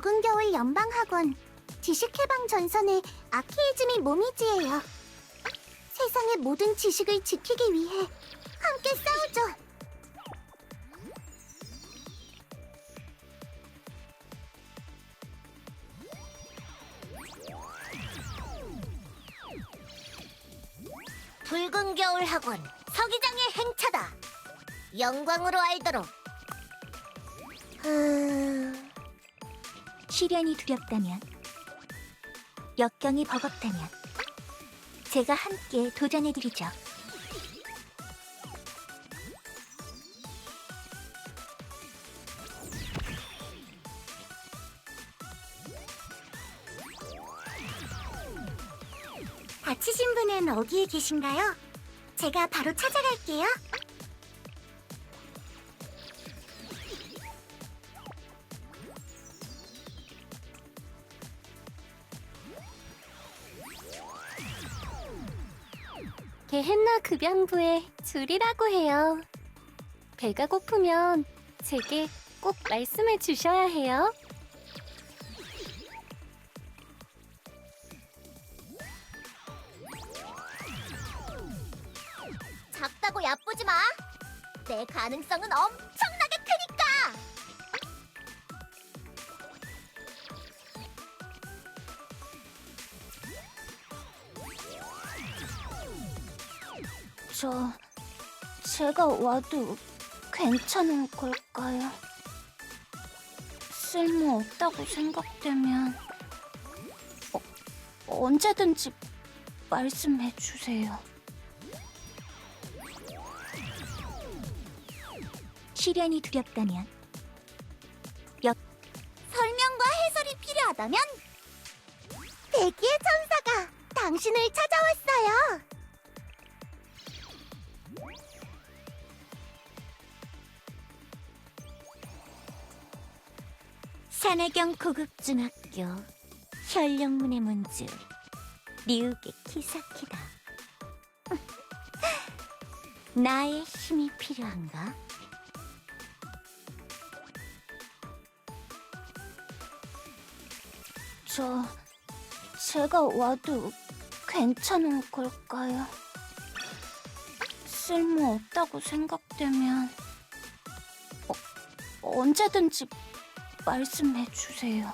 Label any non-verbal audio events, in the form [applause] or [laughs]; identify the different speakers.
Speaker 1: 붉은 겨울 연방학원 지식해방 전선의 아키이즈미 모미지예요. 세상의 모든 지식을 지키기 위해 함께 싸우죠. 붉은 겨울 학원 서기장의 행차다. 영광으로 알도록. 음...
Speaker 2: 시련이 두렵다면, 역경이 버겁다면, 제가 함께 도전해드리죠.
Speaker 1: 다치신 분은 어디에 계신가요? 제가 바로 찾아갈게요.
Speaker 3: 게헨나 급양부의 줄이라고 해요. 배가 고프면 제게 꼭 말씀해 주셔야 해요.
Speaker 1: 작다고 야쁘지 마. 내 가능성은 엄청
Speaker 2: 저, 제가 와도 괜찮은 걸까요? 쓸모 없다고 생각되면, 어, 언제든지 말씀해 주세요. 시련이 두렵다면,
Speaker 1: 설명과 해설이 필요하다면 대기의 천사가 당신을 찾아왔어요.
Speaker 2: 산해경 고급중학교 현령문의 문주 리우게 키사키다. [laughs] 나의 힘이 필요한가? 저 제가 와도 괜찮은 걸까요? 쓸모 없다고 생각되면 어, 언제든지 말씀해 주세요.